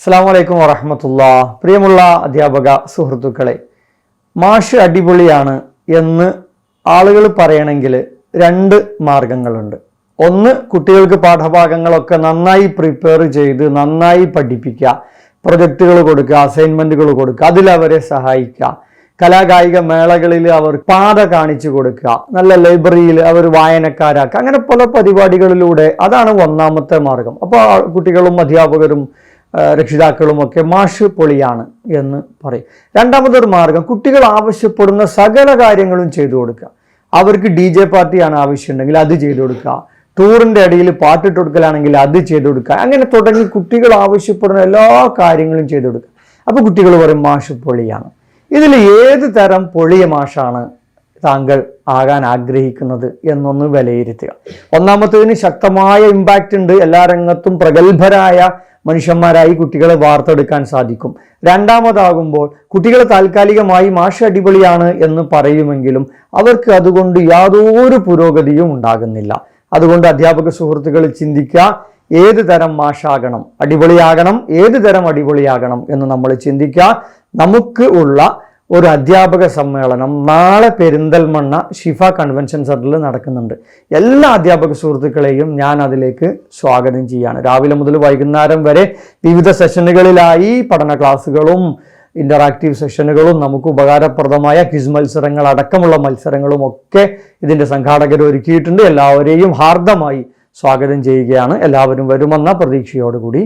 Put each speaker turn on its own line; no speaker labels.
അസ്സാം വലൈക്കും വറഹമത്തുള്ള. പ്രിയമുള്ള അധ്യാപക സുഹൃത്തുക്കളെ മാഷ് അടിപൊളിയാണ് എന്ന് ആളുകൾ പറയണമെങ്കിൽ രണ്ട് മാർഗങ്ങളുണ്ട്. ഒന്ന് കുട്ടികൾക്ക് പാഠഭാഗങ്ങളൊക്കെ നന്നായി പ്രിപ്പയർ ചെയ്ത് നന്നായി പഠിപ്പിക്കുക. പ്രൊജക്റ്റുകൾ കൊടുക്കുക അസൈൻമെന്റുകൾ കൊടുക്കുക അതിലവരെ സഹായിക്കുക. കലാകായിക മേളകളിൽ അവർ പാത കാണിച്ചു കൊടുക്കുക. നല്ല ലൈബ്രറിയിൽ അവർ വായനക്കാരാക്കുക. അങ്ങനെ പല പരിപാടികളിലൂടെ അതാണ് ഒന്നാമത്തെ മാർഗം. അപ്പോൾ കുട്ടികളും അധ്യാപകരും ആ, രക്ഷിതാക്കളും ഒക്കെ മാഷ് പൊളിയാണ് എന്ന് പറയും. രണ്ടാമതൊരു മാർഗം കുട്ടികൾ ആവശ്യപ്പെടുന്ന സകല കാര്യങ്ങളും ചെയ്തു കൊടുക്കുക. അവർക്ക് ഡി ജെ പാർട്ടിയാണ് ആവശ്യമുണ്ടെങ്കിൽ അത് ചെയ്തു കൊടുക്കുക. ടൂറിന്റെ ഇടയിൽ പാട്ടിട്ട് കൊടുക്കലാണെങ്കിൽ അത് ചെയ്തു കൊടുക്കുക. അങ്ങനെ തുടങ്ങി കുട്ടികൾ ആവശ്യപ്പെടുന്ന എല്ലാ കാര്യങ്ങളും ചെയ്തു കൊടുക്കുക. അപ്പോൾ കുട്ടികൾ പറയും മാഷ് പൊളിയാണ് ഇതിൽ ഏത് തരം പൊളിയ മാഷാണ് താങ്കൾ ആകാൻ ആഗ്രഹിക്കുന്നത് എന്നൊന്ന് വിലയിരുത്തുക. ഒന്നാമത്തതിന് ശക്തമായ ഇമ്പാക്റ്റ് ഉണ്ട്. എല്ലാ രംഗത്തും പ്രഗത്ഭരായ മനുഷ്യന്മാരായി കുട്ടികളെ വാർത്തെടുക്കാൻ സാധിക്കും. രണ്ടാമതാകുമ്പോൾ കുട്ടികൾ താൽക്കാലികമായി മാഷ് അടിപൊളിയാണ് എന്ന് പറയുമെങ്കിലും അവർക്ക് അതുകൊണ്ട് യാതൊരു പുരോഗതിയും ഉണ്ടാകുന്നില്ല. അതുകൊണ്ട് അധ്യാപക സുഹൃത്തുക്കൾ ചിന്തിക്കുക ഏത് തരം മാഷാകണം? അടിപൊളിയാകണം? ഏത് തരം അടിപൊളിയാകണം എന്ന് നമ്മൾ ചിന്തിക്കുക. നമുക്ക് ഉള്ള ഒരു അധ്യാപക സമ്മേളനം നാളെ പെരിന്തൽമണ്ണ ഷിഫ കൺവെൻഷൻ സെന്ററിൽ നടക്കുന്നുണ്ട്. എല്ലാ അധ്യാപക സുഹൃത്തുക്കളെയും ഞാൻ അതിലേക്ക് സ്വാഗതം ചെയ്യാണ്. രാവിലെ മുതൽ വൈകുന്നേരം വരെ വിവിധ സെഷനുകളിലായി പഠന ക്ലാസ്സുകളും ഇന്ററാക്റ്റീവ് സെഷനുകളും നമുക്ക് ഉപകാരപ്രദമായ ക്വിസ് മത്സരങ്ങൾ അടക്കമുള്ള മത്സരങ്ങളും ഒക്കെ ഇതിന്റെ സംഘാടകർ ഒരുക്കിയിട്ടുണ്ട്. എല്ലാവരെയും ഹാർദമായി സ്വാഗതം ചെയ്യുകയാണ്. എല്ലാവരും വരുമെന്ന പ്രതീക്ഷയോടുകൂടി